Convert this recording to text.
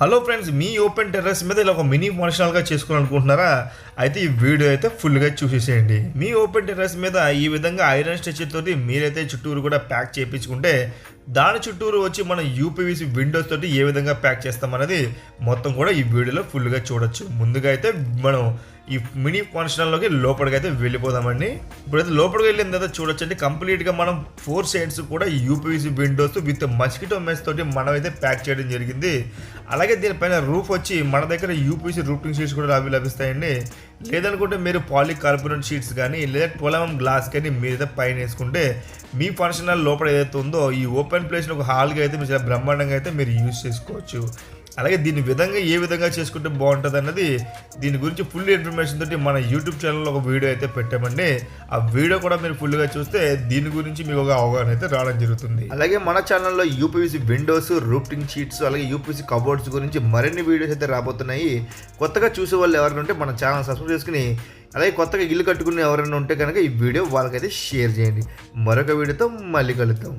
Hello friends మీ open terrace మీద ఇలా ఒక మినీ ఫంక్షనల్గా చేసుకోవాలనుకుంటున్నారా? అయితే ఈ వీడియో అయితే ఫుల్గా చూసేసేయండి. మీ ఓపెన్ టెర్రస్ మీద ఈ విధంగా ఐరన్ స్ట్రెచర్ తోటి మీరైతే చుట్టూరు కూడా ప్యాక్ చేయించుకుంటే దాని చుట్టూరు వచ్చి మనం యూపీవీసీ విండోస్ తోటి ఏ విధంగా ప్యాక్ చేస్తామన్నది మొత్తం కూడా ఈ వీడియోలో ఫుల్గా చూడొచ్చు. ముందుగా అయితే మనం ఈ మినీ ఫంక్షనల్లోకి లోపలికి అయితే వెళ్ళిపోదామండి. ఇప్పుడైతే లోపలికి వెళ్ళిన తర్వాత చూడొచ్చు అంటే కంప్లీట్గా మనం ఫోర్ సైడ్స్ కూడా UPVC windows with mosquito mesh తోటి మనం అయితే ప్యాక్ చేయడం జరిగింది. అలాగే దీనిపైన రూఫ్ వచ్చి మన దగ్గర యూపీసీ రూఫింగ్ షీట్స్ కూడా అవి లభిస్తాయండి. లేదనుకుంటే మీరు పాలీ కార్బోనేట్ షీట్స్ కానీ లేదా పొలం గ్లాస్ కానీ మీద పైన వేసుకుంటే మీ ఫంక్షన్ హాల్ లోపల ఏదైతే ఉందో ఈ ఓపెన్ ప్లేస్ని ఒక హాల్గా అయితే మీరు బ్రహ్మాండంగా అయితే మీరు యూజ్ చేసుకోవచ్చు. అలాగే దీని విధంగా ఏ విధంగా చేసుకుంటే బాగుంటుంది అన్నది దీని గురించి ఫుల్ ఇన్ఫర్మేషన్ తోటి మన యూట్యూబ్ ఛానల్లో ఒక వీడియో అయితే పెట్టామండి. ఆ వీడియో కూడా మీరు ఫుల్గా చూస్తే దీని గురించి మీకు ఒక అవగాహన అయితే రావడం జరుగుతుంది. అలాగే మన ఛానల్లో యూపీవీసీ విండోస్ రూప్టింగ్ షీట్స్ అలాగే యూపీసీ కబోర్డ్స్ గురించి మరిన్ని వీడియోస్ అయితే రాబోతున్నాయి. కొత్తగా చూసే వాళ్ళు ఎవరైనా ఉంటే మన ఛానల్ సబ్స్క్రైబ్ చేసుకుని అలాగే కొత్తగా ఇల్లు కట్టుకునే ఎవరైనా ఉంటే కనుక ఈ వీడియో వాళ్ళకైతే షేర్ చేయండి. మరొక వీడియోతో మళ్ళీ కలుద్దాం.